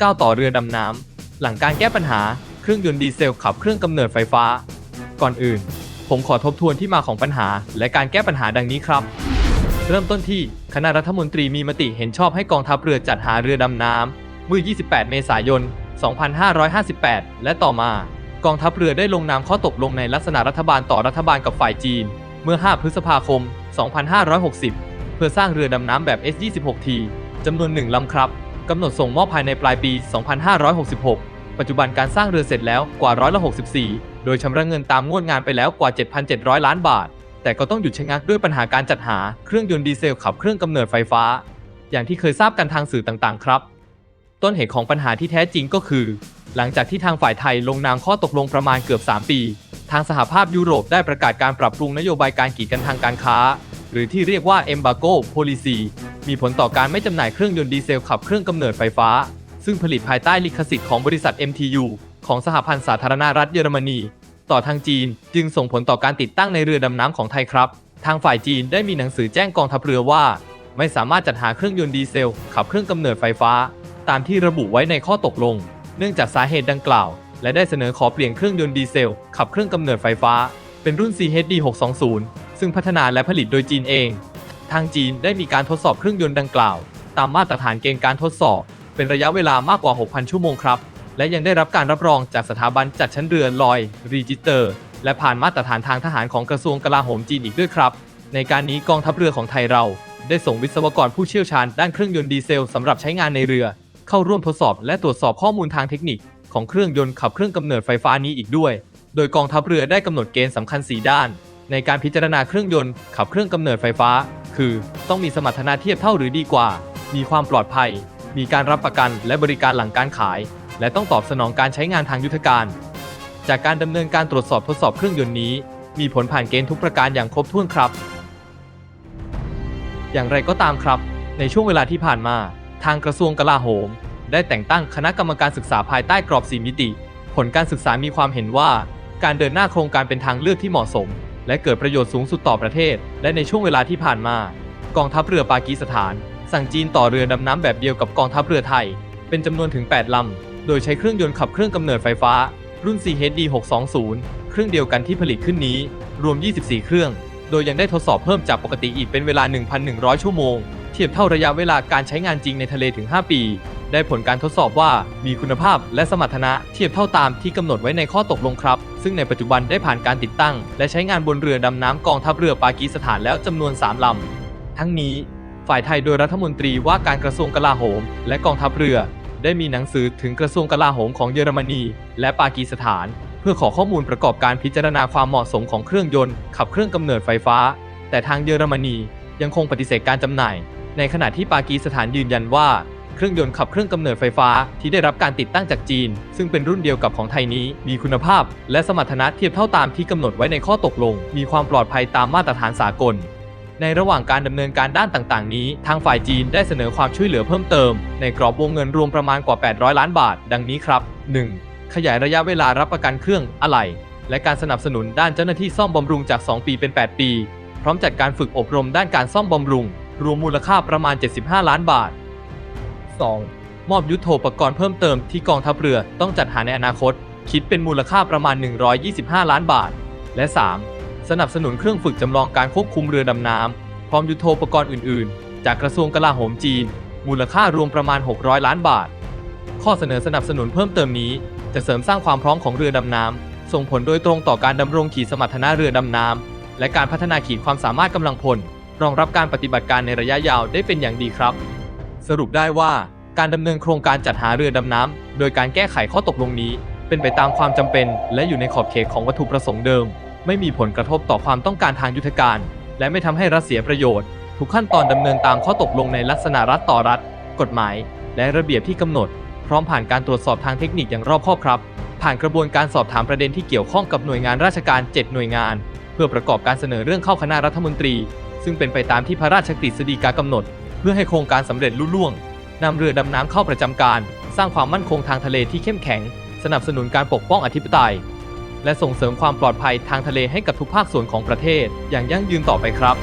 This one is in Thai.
ก้าวต่อเรือดำน้ำ หลังการแก้ปัญหาเครื่องยนต์ดีเซลขับเครื่องกำเนิดไฟฟ้า ก่อนอื่น ผมขอทบทวนที่มาของปัญหา และการแก้ปัญหาดังนี้ครับ เริ่มต้นที่คณะรัฐมนตรีมีมติเห็นชอบให้กองทัพเรือจัดหาเรือดำน้ำเมื่อ 28 เมษายน 2558 และต่อมากองทัพเรือได้ลงนามข้อตกลงในลักษณะรัฐบาลต่อรัฐบาลกับฝ่ายจีน เมื่อ 5 พฤษภาคม 2560 เพื่อสร้างเรือดำน้ำแบบ S26T จำนวนหนึ่งลำครับ กำหนดส่งมอบภายในปลายปี 2566 ปัจจุบันการสร้างเรือเสร็จแล้วกว่าร้อยละ64 โดยชำระเงินตามงวดงานไปแล้วกว่า 7,700 ล้านบาท แต่ก็ต้องหยุดชะงักด้วยปัญหาการจัดหาเครื่องยนต์ดีเซลขับเครื่องกำเนิดไฟฟ้า อย่างที่เคยทราบกันทางสื่อต่างๆ ครับ ต้นเหตุของปัญหาที่แท้จริงก็คือ หลังจากที่ทางฝ่ายไทยลงนามข้อตกลงประมาณเกือบ 3 ปี ทางสหภาพยุโรปได้ประกาศการปรับปรุงนโยบายการกีดกันทางการค้า รือที่เรียกว่า Embargo Policy มีผลต่อการไม่จำหน่ายเครื่องยนต์ดีเซลขับเครื่องกำเนิดไฟฟ้า ซึ่งผลิตภายใต้ลิขสิทธิ์ของบริษัท MTU ของสหพันธ์สาธารณรัฐเยอรมนี ต่อทางจีนจึงส่งผลต่อการติดตั้งในเรือดำน้ำของไทยครับ ทางฝ่ายจีนได้มีหนังสือแจ้งกองทัพเรือว่า ไม่สามารถจัดหาเครื่องยนต์ดีเซล ขับเครื่องกำเนิดไฟฟ้า ตามที่ระบุไว้ในข้อตกลง เนื่องจากสาเหตุดังกล่าว และได้เสนอขอเปลี่ยนเครื่องยนต์ดีเซล ขับเครื่องกำเนิดไฟฟ้า เป็นรุ่น CHD 620 ซึ่งพัฒนาและผลิตโดยจีนเอง ทางจีนได้มีการทดสอบเครื่องยนต์ดังกล่าว ตามมาตรฐานเกณฑ์การทดสอบ เป็นระยะเวลามากกว่า 6,000 ชั่วโมงครับ และยังได้รับการรับรองจากสถาบันจัดชั้นเรือลอยรีจิเตอร์ และผ่านมาตรฐานทางทหารของกระทรวงกลาโหมจีนอีกด้วยครับ ในการนี้กองทัพเรือของไทยเรา ได้ส่งวิศวกรผู้เชี่ยวชาญด้านเครื่องยนต์ดีเซลสำหรับใช้งานในเรือ เข้าร่วมทดสอบ และตรวจสอบข้อมูลทางเทคนิค ของเครื่องยนต์ขับเครื่องกำเนิดไฟฟ้านี้อีกด้วย โดยกองทัพเรือได้กำหนดเกณฑ์สำคัญ 4 ด้าน ในการพิจารณาเครื่องยนต์ขับเครื่องกำเนิดไฟฟ้า คือ ต้องมีสมรรถนะเทียบเท่าหรือดีกว่า มีความปลอดภัย มีการรับประกันและบริการหลังการขาย และต้องตอบสนองการใช้งานทางยุทธการ จากการดำเนินการตรวจสอบทดสอบเครื่องยนต์นี้ มีผลผ่านเกณฑ์ทุกประการอย่างครบถ้วนครับ อย่างไรก็ตามครับ ในช่วงเวลาที่ผ่านมา ทางกระทรวงกลาโหม ได้แต่งตั้งคณะกรรมการศึกษาภายใต้กรอบ 4 มิติ ผลการศึกษามีความเห็นว่า การเดินหน้าโครงการเป็นทางเลือกที่เหมาะสม และเกิดประโยชน์สูงสุดต่อประเทศ และในช่วงเวลาที่ผ่านมา กองทัพเรือปากีสถาน สั่งจีนต่อเรือดำน้ำแบบเดียวกับกองทัพเรือไทย เป็นจำนวนถึง 8 ลำ โดยใช้เครื่องยนต์ขับเครื่องกำเนิดไฟฟ้า รุ่น CHD 620เครื่องเดียวกันที่ผลิตขึ้นนี้ รวม 24 เครื่อง โดยยังได้ทดสอบเพิ่มจากปกติอีกเป็นเวลา 1,100 ชั่วโมง เทียบเท่าระยะเวลาการใช้งานจริงในทะเลถึง 5 ปี ได้ผลการทดสอบว่ามีคุณภาพและสมรรถนะเทียบเท่าตามที่กำหนดไว้ในข้อตกลงครับ ซึ่งในปัจจุบันได้ผ่านการติดตั้ง และใช้งานบนเรือดำน้ำกองทัพเรือปากีสถานแล้วจำนวน 3ลำ ทั้งนี้ ฝ่ายไทยโดยรัฐมนตรีว่าการกระทรวงกลาโหม และกองทัพเรือ ได้มีหนังสือถึงกระทรวงกลาโหมของเยอรมนี และปากีสถาน เพื่อขอข้อมูลประกอบการพิจารณาความเหมาะสมของเครื่องยนต์ขับเครื่องกำเนิดไฟฟ้า แต่ทางเยอรมนียังคงปฏิเสธการจำหน่าย ในขณะที่ปากีสถานยืนยันว่า เครื่องยนต์ขับเครื่องกำเนิดไฟฟ้าที่ได้รับการติดตั้งจากจีน ซึ่งเป็นรุ่นเดียวกับของไทยนี้ มีคุณภาพ และสมรรถนะเทียบเท่าตามที่กำหนดไว้ในข้อตกลง มีความปลอดภัยตามมาตรฐานสากล ในระหว่างการดำเนินการด้านต่างๆ นี้ ทางฝ่ายจีนได้เสนอความช่วยเหลือเพิ่มเติม ในกรอบวงเงินรวมประมาณกว่า 800 ล้านบาท ดังนี้ครับ 1. ขยายระยะเวลารับประกันเครื่องอะไหล่และการสนับสนุนด้านเจ้าหน้าที่ซ่อมบำรุงจาก 2 ปีเป็น 8 ปี พร้อมจัดการฝึกอบรมด้านการซ่อมบำรุง รวมมูลค่าประมาณ 75 ล้านบาท 2. มอบยุทโธปกรณ์เพิ่มเติมที่กองทัพเรือต้องจัดหาในอนาคต คิดเป็นมูลค่าประมาณ 125 ล้านบาท และ 3. สนับสนุนเครื่องฝึกจำลองการควบคุมเรือดำน้ำพร้อมยุทโธปกรณ์อื่น ๆ จากกระทรวงกลาโหมจีน มูลค่ารวมประมาณ 600 ล้านบาท ข้อเสนอสนับสนุนเพิ่มเติมนี้ จะเสริมสร้างความพร้อมของเรือดำน้ำส่งผลโดยตรงต่อการดำรงขีดสมรรถนะเรือดำน้ำและการพัฒนาขีดความสามารถกำลังพลรองรับการปฏิบัติการในระยะยาวได้เป็นอย่างดีครับ สรุปได้ว่าการดำเนินโครงการจัดหาเรือดำน้ำ โดยการแก้ไขข้อตกลงนี้ เป็นไปตามความจำเป็น และอยู่ในขอบเขตของวัตถุประสงค์เดิม ไม่มีผลกระทบต่อความต้องการทางยุทธการ และไม่ทำให้รัฐเสียประโยชน์ ทุกขั้นตอนดำเนินตามข้อตกลงในลักษณะรัฐต่อรัฐ กฎหมาย และระเบียบที่กำหนด พร้อมผ่านการตรวจสอบทางเทคนิคอย่างรอบคอบครับ ผ่านกระบวนการสอบถามประเด็นที่เกี่ยวข้องกับหน่วยงานราชการ 7 หน่วยงาน เพื่อประกอบการเสนอเรื่องเข้าคณะรัฐมนตรี ซึ่งเป็นไปตามที่พระราชกฤษฎีกากำหนด พื่อให้โครงการสำเร็จลุล่วงนำเรือดำน้ำเข้าประจำการ สร้างความมั่นคงทางทะเลที่เข้มแข็ง สนับสนุนการปกป้องอธิปไตย และส่งเสริมความปลอดภัยทางทะเลให้กับทุกภาคส่วนของประเทศ อย่างยั่งยืนต่อไปครับ